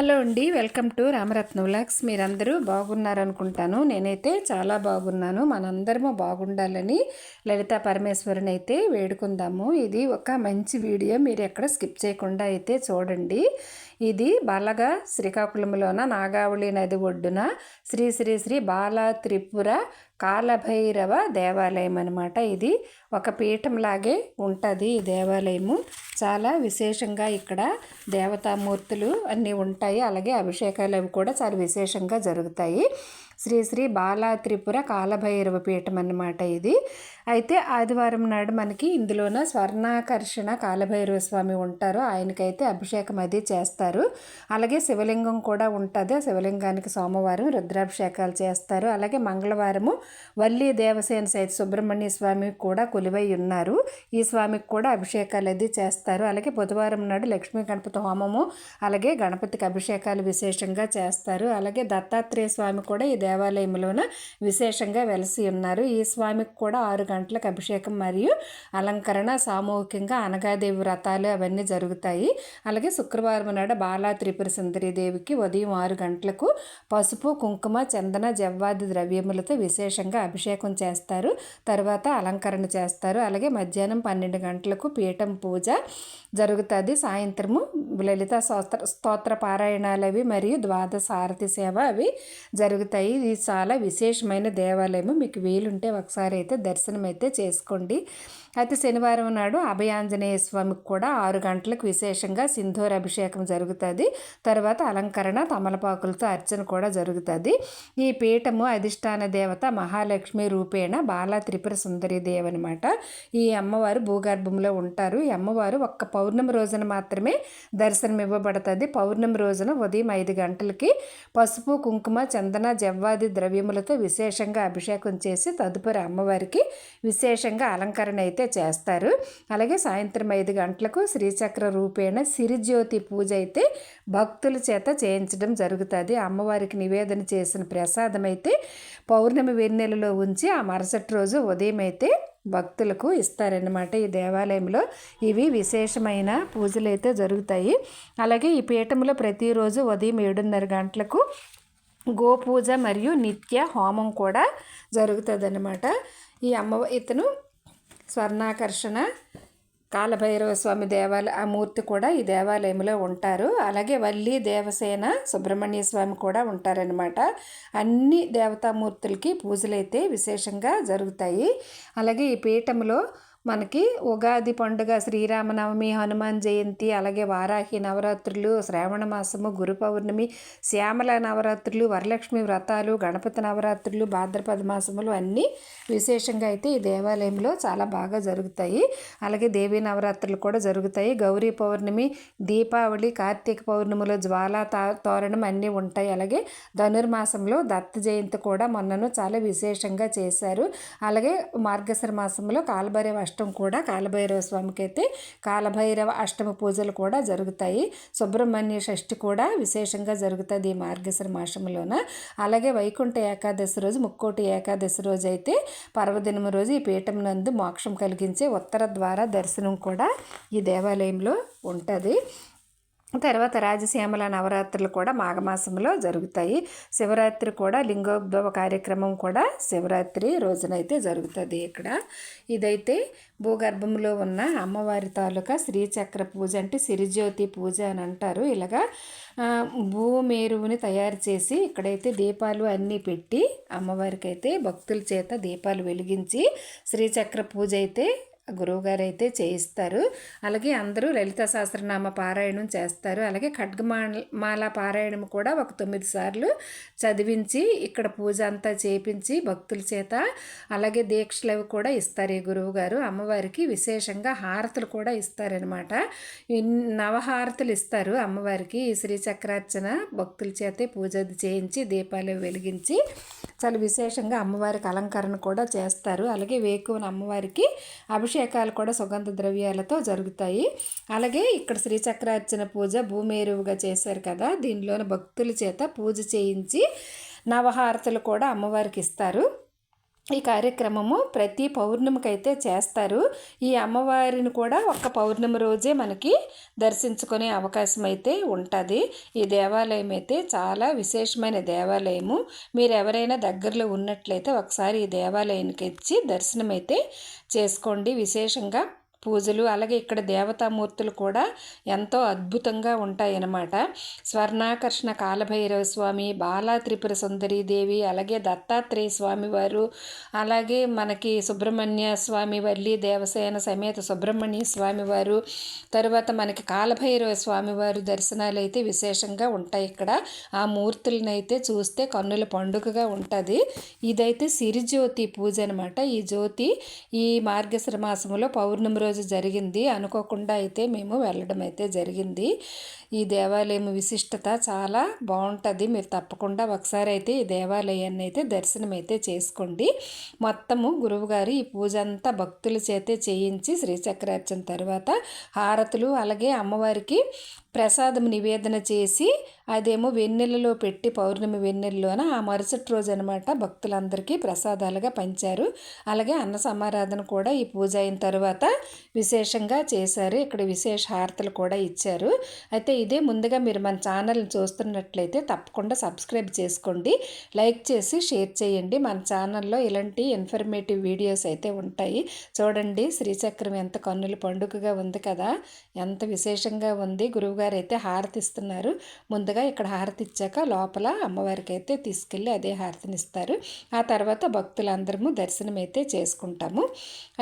Hello అండి welcome to Ramaratna vlogs మీరందరూ బాగున్నారనుకుంటాను. నేనైతే చాలా బాగున్నాను. మనందరము బాగుండాలని లలితా పరమేశ్వరుని అయితే వేడుకుందాము. ఇది ఒక మంచి వీడియో. మీరు ఎక్కడ స్కిప్ చేయకుండా అయితే చూడండి. ఇది బాలగా శ్రీకాకుళంలోన నాగావళి నది ఒడ్డున శ్రీ శ్రీ శ్రీ బాల త్రిపుర కాలభైరవ దేవాలయం అనమాట ఇది. ఒక పీఠంలాగే ఉంటుంది ఈ దేవాలయము. చాలా విశేషంగా ఇక్కడ దేవతామూర్తులు అన్నీ ఉంటాయి. అలాగే అభిషేకాలు అవి కూడా చాలా విశేషంగా జరుగుతాయి. శ్రీ శ్రీ బాలా త్రిపుర కాలభైరవ పీఠం అన్నమాట ఇది. అయితే ఆదివారం నాడు మనకి ఇందులోన స్వర్ణాకర్షణ కాలభైరవ స్వామి ఉంటారు. ఆయనకైతే అభిషేకం అది చేస్తారు. అలాగే శివలింగం కూడా ఉంటుంది. ఆ శివలింగానికి సోమవారం రుద్రాభిషేకాలు చేస్తారు. అలాగే మంగళవారము వల్లి దేవసేన సైత సుబ్రహ్మణ్య స్వామి కూడా కొలువై ఉన్నారు. ఈ స్వామికి కూడా అభిషేకాలు అది చేస్తారు. అలాగే బుధవారం నాడు లక్ష్మీ గణపతి హోమము అలాగే గణపతికి అభిషేకాలు విశేషంగా చేస్తారు. అలాగే దత్తాత్రేయ స్వామి కూడా ఈ దేవాలయంలోన విశేషంగా వెలసి ఉన్నారు. ఈ స్వామికి కూడా ఆరు గంటలకు అభిషేకం మరియు అలంకరణ సామూహికంగా అనగాదేవి వ్రతాలు అవన్నీ జరుగుతాయి. అలాగే శుక్రవారం నాడు బాలా త్రిపుర దేవికి ఉదయం ఆరు గంటలకు పసుపు కుంకుమ చందన జవ్వాది ద్రవ్యములతో విశేషంగా అభిషేకం చేస్తారు. తర్వాత అలంకరణ చేస్తారు. అలాగే మధ్యాహ్నం పన్నెండు గంటలకు పీఠం పూజ జరుగుతుంది. సాయంత్రము లలిత స్తోత్ర స్తోత్ర పారాయణాలు అవి మరియు ద్వాదశ ఆరతి సేవ అవి జరుగుతాయి. ఇది చాలా విశేషమైన దేవాలయము. మీకు వీలుంటే ఒకసారి అయితే దర్శనం అయితే చేసుకోండి. అయితే శనివారం నాడు అభయాంజనేయ స్వామికి కూడా ఆరు గంటలకు విశేషంగా సింధూర అభిషేకం జరుగుతుంది. తర్వాత అలంకరణ తమలపాకులతో అర్చన కూడా జరుగుతుంది. ఈ పీఠము అధిష్టాన దేవత మహాలక్ష్మి రూపేణ బాలా త్రిపుర సుందరి దేవ అనమాట ఈ అమ్మవారు భూగర్భంలో ఉంటారు. ఈ అమ్మవారు ఒక్క పౌర్ణమి రోజున మాత్రమే దర్శనం దర్శనం ఇవ్వబడుతుంది పౌర్ణమి రోజున ఉదయం ఐదు గంటలకి పసుపు కుంకుమ చందన జవ్వాది ద్రవ్యములతో విశేషంగా అభిషేకం చేసి తదుపరి అమ్మవారికి విశేషంగా అలంకరణ అయితే చేస్తారు. అలాగే సాయంత్రం ఐదు గంటలకు శ్రీచక్ర రూపేణ సిరిజ్యోతి పూజ అయితే భక్తుల చేత చేయించడం జరుగుతుంది. అమ్మవారికి నివేదన చేసిన ప్రసాదం అయితే పౌర్ణమి వెన్నెలలో ఉంచి ఆ మరుసటి రోజు ఉదయం అయితే భక్తులకు ఇస్తారన్నమాట ఈ దేవాలయంలో. ఇవి విశేషమైన పూజలు అయితే జరుగుతాయి. అలాగే ఈ పీఠంలో ప్రతిరోజు ఉదయం ఏడున్నర గంటలకు గోపూజ మరియు నిత్య హోమం కూడా జరుగుతుంది అన్నమాట ఈ అమ్మ ఇతను స్వర్ణాకర్షణ కాలభైరవ స్వామి దేవాలయ ఆ మూర్తి కూడా ఈ దేవాలయంలో ఉంటారు. అలాగే వల్లి దేవసేన సుబ్రహ్మణ్య స్వామి కూడా ఉంటారనమాట అన్ని దేవతామూర్తులకి పూజలైతే విశేషంగా జరుగుతాయి. అలాగే ఈ పీఠంలో మనకి ఉగాది పండుగ శ్రీరామనవమి హనుమాన్ జయంతి అలాగే వారాహి నవరాత్రులు శ్రావణ మాసము గురు పౌర్ణమి శ్యామల నవరాత్రులు వరలక్ష్మి వ్రతాలు గణపతి నవరాత్రులు భాద్రపద మాసములు అన్నీ విశేషంగా అయితే ఈ దేవాలయంలో చాలా బాగా జరుగుతాయి. అలాగే దేవీ నవరాత్రులు కూడా జరుగుతాయి. గౌరీ పౌర్ణమి దీపావళి కార్తీక పౌర్ణమిలో జ్వాలా తోరణం అన్నీ ఉంటాయి. అలాగే ధనుర్మాసంలో దత్త జయంతి కూడా మొన్నను చాలా విశేషంగా చేశారు. అలాగే మార్గశర మాసంలో కాలభైరవ అష్టం కూడా కాలభైరవ స్వామికి అయితే కాలభైరవ అష్టమ పూజలు కూడా జరుగుతాయి. సుబ్రహ్మణ్య షష్ఠి కూడా విశేషంగా జరుగుతుంది ఈ మార్గశిర మాసంలోన. అలాగే వైకుంఠ ఏకాదశి రోజు ముక్కోటి ఏకాదశి రోజు అయితే పర్వదినం రోజు ఈ పీఠం నందు మోక్షం కలిగించే ఉత్తర ద్వారా దర్శనం కూడా ఈ దేవాలయంలో ఉంటుంది. తర్వాత రాజశ్యామల నవరాత్రులు కూడా మాఘమాసంలో జరుగుతాయి. శివరాత్రి కూడా లింగోద్భవ కార్యక్రమం కూడా శివరాత్రి రోజునైతే జరుగుతుంది ఇక్కడ. ఇదైతే భూగర్భంలో ఉన్న అమ్మవారి తాలూకా శ్రీచక్ర పూజ అంటే సిరిజ్యోతి పూజ అని అంటారు. ఇలాగా భూమేరువుని తయారు చేసి ఇక్కడైతే దీపాలు అన్నీ పెట్టి అమ్మవారికి అయితే భక్తుల చేత దీపాలు వెలిగించి శ్రీచక్ర పూజ అయితే గురువుగారు అయితే చేయిస్తారు. అలాగే అందరూ లలిత సహస్రనామ పారాయణం చేస్తారు. అలాగే ఖడ్గమాల పారాయణం కూడా ఒక తొమ్మిది సార్లు చదివించి ఇక్కడ పూజ అంతా చేపించి భక్తుల చేత అలాగే దీక్షలు అవి కూడా ఇస్తారు ఈ గురువుగారు. అమ్మవారికి విశేషంగా హారతులు కూడా ఇస్తారనమాట నవహారతులు ఇస్తారు అమ్మవారికి. ఈ శ్రీచక్రార్చన భక్తుల చేతే పూజ చేయించి దీపాలు వెలిగించి చాలా విశేషంగా అమ్మవారికి అలంకరణ కూడా చేస్తారు. అలాగే వేకువన అమ్మవారికి అభిషేకాలు కూడా సుగంధ ద్రవ్యాలతో జరుగుతాయి. అలాగే ఇక్కడ శ్రీచక్రార్చన పూజ భూమేరువుగా చేశారు కదా దీనిలోని భక్తుల చేత పూజ చేయించి నవహారతులు కూడా అమ్మవారికి ఇస్తారు. ఈ కార్యక్రమము ప్రతి పౌర్ణమికి అయితే చేస్తారు. ఈ అమ్మవారిని కూడా ఒక్క పౌర్ణమి రోజే మనకి దర్శించుకునే అవకాశం అయితే ఉంటుంది. ఈ దేవాలయం అయితే చాలా విశేషమైన దేవాలయము. మీరు ఎవరైనా దగ్గరలో ఉన్నట్లయితే ఒకసారి ఈ దేవాలయానికి ఇచ్చి దర్శనం అయితే చేసుకోండి. విశేషంగా పూజలు అలాగే ఇక్కడ దేవతామూర్తులు కూడా ఎంతో అద్భుతంగా ఉంటాయన్నమాట. స్వర్ణాకర్షణ కాలభైరవ స్వామి బాలా త్రిపుర దేవి అలాగే దత్తాత్రేయ స్వామి వారు అలాగే మనకి సుబ్రహ్మణ్య స్వామి వల్లి దేవసేన సమేత సుబ్రహ్మణ్య స్వామి వారు తరువాత మనకి కాలభైరవ స్వామి వారు దర్శనాలు అయితే విశేషంగా ఉంటాయి ఇక్కడ. ఆ మూర్తులను అయితే చూస్తే కన్నుల పండుగగా ఉంటుంది. ఇదైతే సిరిజ్యోతి పూజ అనమాట ఈ జ్యోతి ఈ మార్గశ్ర మాసంలో పౌర్ణమి రోజు జరిగింది. అనుకోకుండా అయితే మేము వెళ్ళడం అయితే జరిగింది. ఈ దేవాలయం విశిష్టత చాలా బాగుంటుంది. మీరు తప్పకుండా ఒకసారి అయితే ఈ దేవాలయాన్ని అయితే దర్శనం అయితే చేసుకోండి. మొత్తము గురువుగారు ఈ పూజ అంతా భక్తుల చేతే చేయించి శ్రీచక్రార్చన తర్వాత హారతులు అలాగే అమ్మవారికి ప్రసాదం నివేదన చేసి అదేమో వెన్నెలలో పెట్టి పౌర్ణమి వెన్నెలలోన ఆ మరుసటి రోజు అనమాట భక్తులందరికీ ప్రసాదాలుగా పంచారు. అలాగే అన్న సమారాధన కూడా ఈ పూజ అయిన తర్వాత విశేషంగా చేశారు. ఇక్కడ విశేష హారతలు కూడా ఇచ్చారు. అయితే ఇదే ముందుగా మీరు మన ఛానల్ని చూస్తున్నట్లయితే తప్పకుండా సబ్స్క్రైబ్ చేసుకోండి. లైక్ చేసి షేర్ చేయండి. మన ఛానల్లో ఇలాంటి ఇన్ఫర్మేటివ్ వీడియోస్ అయితే ఉంటాయి. చూడండి శ్రీచక్రం ఎంత కన్నుల పండుగగా ఉంది కదా. ఎంత విశేషంగా ఉంది. గురువుగారు అయితే హారతి ఇస్తున్నారు. ముందుగా ఇక్కడ హారతి ఇచ్చాక లోపల అమ్మవారికి అయితే తీసుకెళ్ళి అదే హారతిని ఇస్తారు. ఆ తర్వాత భక్తులందరము దర్శనం అయితే చేసుకుంటాము.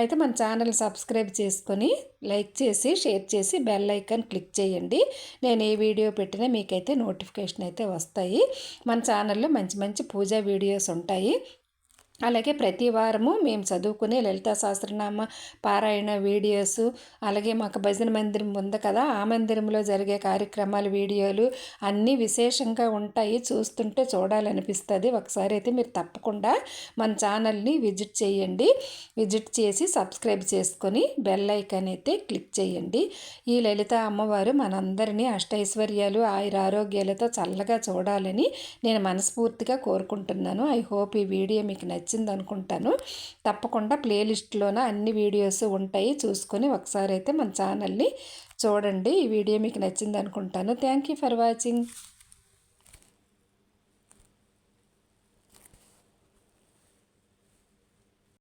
అయితే మన ఛానల్ సబ్స్క్రైబ్ చేసుకొని లైక్ చేసి షేర్ చేసి బెల్ ఐకాన్ క్లిక్ చేయండి. నేను ఏ వీడియో పెట్టినా మీకైతే నోటిఫికేషన్ అయితే వస్తాయి. మన ఛానల్లో మంచి మంచి పూజా వీడియోస్ ఉంటాయి. అలాగే ప్రతి వారము మేము చదువుకునే లలితా సహస్రనామ పారాయణ వీడియోస్ అలాగే మాకు భజన మందిరం ఉంది కదా ఆ మందిరంలో జరిగే కార్యక్రమాలు వీడియోలు అన్నీ విశేషంగా ఉంటాయి. చూస్తుంటే చూడాలనిపిస్తుంది. ఒకసారి అయితే మీరు తప్పకుండా మన ఛానల్ని విజిట్ చేయండి. విజిట్ చేసి సబ్స్క్రైబ్ చేసుకొని బెల్ ఐకాన్ అయితే క్లిక్ చేయండి. ఈ లలిత అమ్మవారు మనందరినీ అష్టైశ్వర్యాలు ఆయుర ఆరోగ్యాలతో చల్లగా చూడాలని నేను మనస్ఫూర్తిగా కోరుకుంటున్నాను. ఐ హోప్ ఈ వీడియో మీకు నచ్చింది నచ్చింది అనుకుంటాను తప్పకుండా ప్లేలిస్ట్లోన అన్ని వీడియోస్ ఉంటాయి. చూసుకొని ఒకసారి అయితే మన ఛానల్ని చూడండి. ఈ వీడియో మీకు నచ్చింది అనుకుంటాను థ్యాంక్ యూ ఫర్ వాచింగ్.